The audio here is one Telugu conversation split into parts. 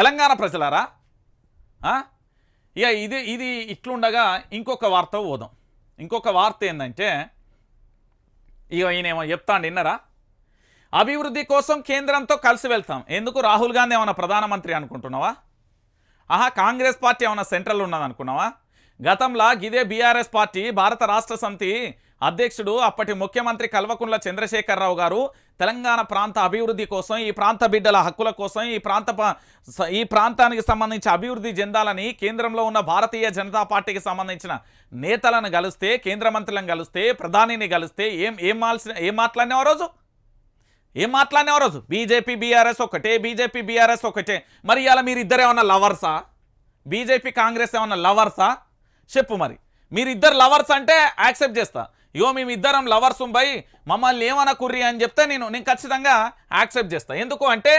తెలంగాణ ప్రజలారా? ఆ? ఇక ఇది ఇది ఇట్లుండగా ఇంకొక వార్త పోదాం ఇంకొక వార్త ఏంటంటే ఇక ఈయనేమో చెప్తాండి విన్నరా? అభివృద్ధి కోసం కేంద్రంతో కలిసి వెళ్తాం. ఎందుకు? రాహుల్ గాంధీ ఏమైనా ప్రధానమంత్రి అనుకుంటున్నావా? ఆహా కాంగ్రెస్ పార్టీ ఏమైనా సెంట్రల్ ఉన్నది అనుకున్నావా గతంలో ఇదే బీఆర్ఎస్ పార్టీ భారత రాష్ట్ర సమితి అధ్యక్షుడు అప్పటి ముఖ్యమంత్రి కల్వకుంట్ల చంద్రశేఖరరావు గారు తెలంగాణ ప్రాంత అభివృద్ధి కోసం ఈ ప్రాంత బిడ్డల హక్కుల కోసం ఈ ప్రాంత ఈ ప్రాంతానికి సంబంధించి అభివృద్ధి చెందాలని కేంద్రంలో ఉన్న భారతీయ జనతా పార్టీకి సంబంధించిన నేతలను కలిస్తే కేంద్ర మంత్రులను కలిస్తే ప్రధానిని కలిస్తే ఏం ఏం మాల్సిన ఏం మాట్లాడినావు రోజు? ఏం మాట్లాడినావు రోజు? బీజేపీ బీఆర్ఎస్ ఒకటే బీజేపీ బీఆర్ఎస్ ఒకటే. మరి ఇలా మీరు ఇద్దరు ఏమన్నా లవర్సా? బీజేపీ కాంగ్రెస్ ఏమన్నా లవర్సా? చెప్పు మరి. మీరు ఇద్దరు లవర్స్ అంటే యాక్సెప్ట్ చేస్తా. ఇగో మేమిద్దరం లవర్స్ బై మమ్మల్ని ఏమన్నా కుర్రి అని చెప్తే నేను నేను ఖచ్చితంగా యాక్సెప్ట్ చేస్తాను ఎందుకు అంటే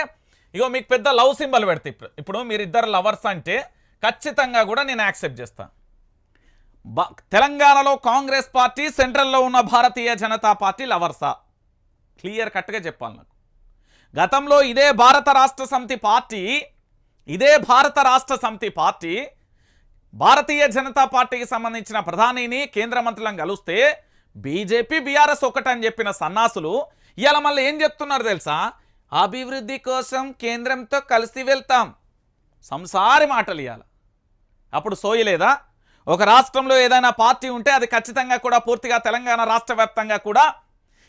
ఇగో మీకు పెద్ద లవ్ సింబల్ పెడతా. ఇప్పుడు ఇప్పుడు మీరిద్దరు లవర్స్ అంటే ఖచ్చితంగా కూడా నేను యాక్సెప్ట్ చేస్తాను బ తెలంగాణలో కాంగ్రెస్ పార్టీ సెంట్రల్లో ఉన్న భారతీయ జనతా పార్టీ లవర్సా? క్లియర్ కట్గా చెప్పాలి నాకు. గతంలో ఇదే భారత రాష్ట్ర సమితి పార్టీ ఇదే భారత రాష్ట్ర సమితి పార్టీ భారతీయ జనతా పార్టీకి సంబంధించిన ప్రధానిని కేంద్ర మంత్రులను కలిస్తే బీజేపీ బీఆర్ఎస్ ఒకటని చెప్పిన సన్నాసులు ఇలా మళ్ళీ ఏం చెప్తున్నారు తెలుసా? అభివృద్ధి కోసం కేంద్రంతో కలిసి వెళ్తాం. సంసారి మాటలు ఇవ్వాలి అప్పుడు సోయలేదా? ఒక రాష్ట్రంలో ఏదైనా పార్టీ ఉంటే అది ఖచ్చితంగా కూడా పూర్తిగా తెలంగాణ రాష్ట్ర కూడా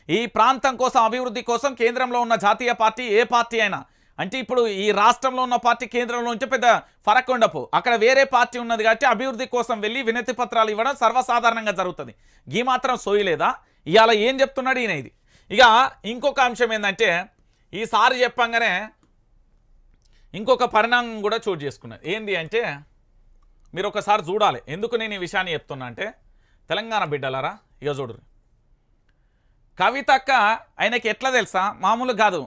ఈ ప్రాంతం కోసం అభివృద్ధి కోసం కేంద్రంలో ఉన్న జాతీయ పార్టీ ఏ పార్టీ అయినా అంటే ఇప్పుడు ఈ రాష్ట్రంలో ఉన్న పార్టీ కేంద్రంలో ఉంటే పెద్ద ఫరక్ ఉండపు. అక్కడ వేరే పార్టీ ఉన్నది కాబట్టి అభివృద్ధి కోసం వెళ్ళి వినతి పత్రాలు ఇవ్వడం సర్వసాధారణంగా జరుగుతుంది. ఈ మాత్రం సోయలేదా? ఇవాళ ఏం చెప్తున్నాడు ఈయన ఇది? ఇక ఇంకొక అంశం ఏంటంటే ఈసారి చెప్పంగానే ఇంకొక పరిణామం కూడా చోటు చేసుకున్నది. ఏంది అంటే మీరు ఒకసారి చూడాలి. ఎందుకు నేను ఈ విషయాన్ని చెప్తున్నా అంటే తెలంగాణ బిడ్డలారా ఇక చూడరు కవితక్క ఆయనకి ఎట్లా తెలుసా? మామూలు కాదు.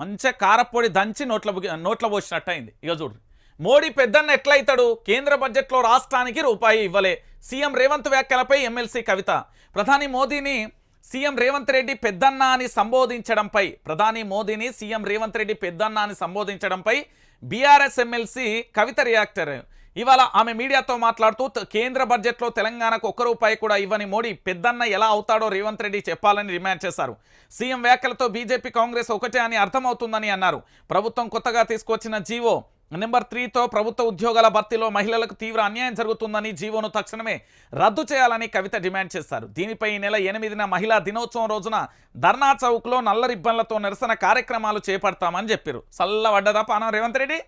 మంచిగా కారపొడి దంచి నోట్ల నోట్ల పోసినట్టు అయింది ఇక చూడు. మోడీ పెద్దన్న ఎట్లయితాడు? కేంద్ర బడ్జెట్లో రాష్ట్రానికి రూపాయి ఇవ్వలే. సీఎం రేవంత్ వ్యాఖ్యలపై ఎమ్మెల్సీ కవిత. ప్రధాని మోదీని సీఎం రేవంత్ రెడ్డి పెద్దన్న అని సంబోధించడంపై ప్రధాని మోదీని సీఎం రేవంత్ రెడ్డి పెద్దన్న అని సంబోధించడంపై బీఆర్ఎస్ ఎమ్మెల్సీ కవిత రియాక్టర్ ఇవాళ ఆమె మీడియాతో మాట్లాడుతూ కేంద్ర బడ్జెట్లో తెలంగాణకు ఒక్క రూపాయి కూడా ఇవ్వని మోడీ పెద్దన్న ఎలా అవుతాడో రేవంత్ రెడ్డి చెప్పాలని డిమాండ్ చేశారు. సీఎం వ్యాఖ్యలతో బీజేపీ కాంగ్రెస్ ఒకటే అని అర్థమవుతుందని అన్నారు. ప్రభుత్వం కొత్తగా తీసుకొచ్చిన జీవో నెంబర్ త్రీతో ప్రభుత్వ ఉద్యోగాల భర్తీలో మహిళలకు తీవ్ర అన్యాయం జరుగుతుందని జీవోను తక్షణమే రద్దు చేయాలని కవిత డిమాండ్ చేశారు. దీనిపై ఈ నెల ఎనిమిదిన మహిళా దినోత్సవం రోజున ధర్నా చౌక్లో నల్ల రిబ్బన్లతో నిరసన కార్యక్రమాలు చేపడతామని చెప్పారు. చల్లబడ్డదా పానం రేవంత్ రెడ్డి?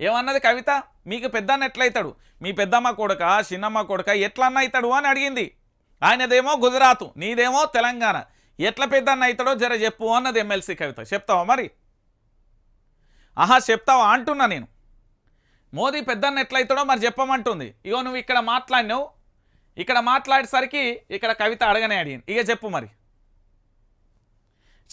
ఏమన్నది కవిత? మీకు పెద్దన్న ఎట్లయితాడు? మీ పెద్దమ్మ కొడుక చిన్నమ్మ కొడుక ఎట్లన్న అవుతాడు అని అడిగింది. ఆయనదేమో గుజరాత్ నీదేమో తెలంగాణ. ఎట్ల పెద్దన్న అవుతాడో జర చెప్పు అన్నది ఎమ్మెల్సీ కవిత. చెప్తావా మరి? ఆహా చెప్తావా? అంటున్నా నేను. మోదీ పెద్దన్న ఎట్లయితాడో మరి చెప్పమంటుంది. ఇగో నువ్వు ఇక్కడ మాట్లాడినావు. ఇక్కడ మాట్లాడేసరికి ఇక్కడ కవిత అడగనే అడిగింది. ఇక చెప్పు మరి.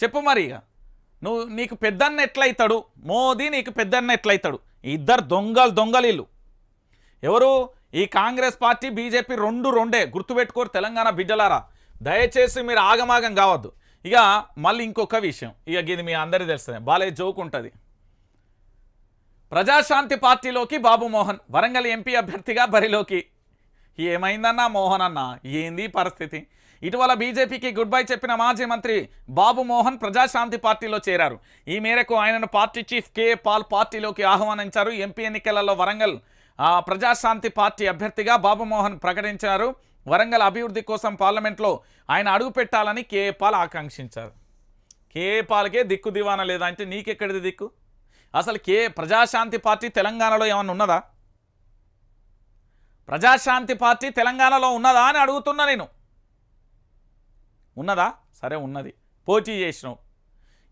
చెప్పు మరి ఇక నువ్వు నీకు పెద్దన్న ఎట్లయితాడు? మోదీ నీకు పెద్దన్న ఎట్లయితాడు? ఇద్దరు దొంగలు దొంగలీళ్ళు ఎవరు? ఈ కాంగ్రెస్ పార్టీ బీజేపీ రెండు రెండే. గుర్తుపెట్టుకోరు తెలంగాణ బిడ్డలారా. దయచేసి మీరు ఆగమాగం కావద్దు. ఇక మళ్ళీ ఇంకొక విషయం. ఇక ఇది మీ అందరికీ తెలుస్తుంది బాలే జోక్ ఉంటుంది. ప్రజాశాంతి పార్టీలోకి బాబు మోహన్ వరంగల్ ఎంపీ అభ్యర్థిగా బరిలోకి. ఏమైందన్నా మోహన్ అన్న ఏంది పరిస్థితి? ఇటీవల బీజేపీకి గుడ్ బై చెప్పిన మాజీ మంత్రి బాబు మోహన్ ప్రజాశాంతి పార్టీలో చేరారు. ఈ మేరకు ఆయనను పార్టీ చీఫ్ కే పాల్ పార్టీలోకి ఆహ్వానించారు. ఎంపీ ఎన్నికలలో వరంగల్ ప్రజాశాంతి పార్టీ అభ్యర్థిగా బాబు మోహన్ ప్రకటించారు. వరంగల్ అభివృద్ధి కోసం పార్లమెంట్లో ఆయన అడుగు పెట్టాలని కే పాల్ ఆకాంక్షించారు. కే పాల్కే దిక్కు దివాన లేదా అంటే నీకెక్కడిది దిక్కు? అసలు కే ప్రజాశాంతి పార్టీ తెలంగాణలో ఏమన్నా ఉన్నదా? ప్రజాశాంతి పార్టీ తెలంగాణలో ఉన్నదా అని అడుగుతున్నా నేను. ఉన్నదా? సరే ఉన్నది. పోటీ చేసినావు.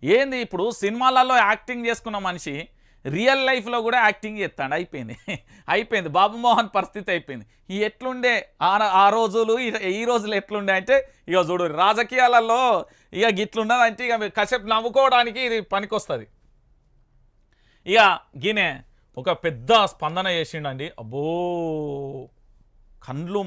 ఏంది ఇప్పుడు సినిమాలలో యాక్టింగ్ చేసుకున్న మనిషి రియల్ లైఫ్లో కూడా యాక్టింగ్ చేస్తాడు. అయిపోయింది. అయిపోయింది. బాబు మోహన్ పరిస్థితి అయిపోయింది. ఈ ఎట్లుండే? ఆ ఆ రోజులు ఈ- రోజులు ఎట్లుండే అంటే ఇక చూడు రాజకీయాలలో ఇక గిట్లున్నది అంటే ఇక కసేపు కాసేపు నవ్వుకోవడానికి ఇది పనికొస్తుంది. ఇక గీనే ఒక పెద్ద స్పందన చేసిండండి. అబ్బో! కండ్లు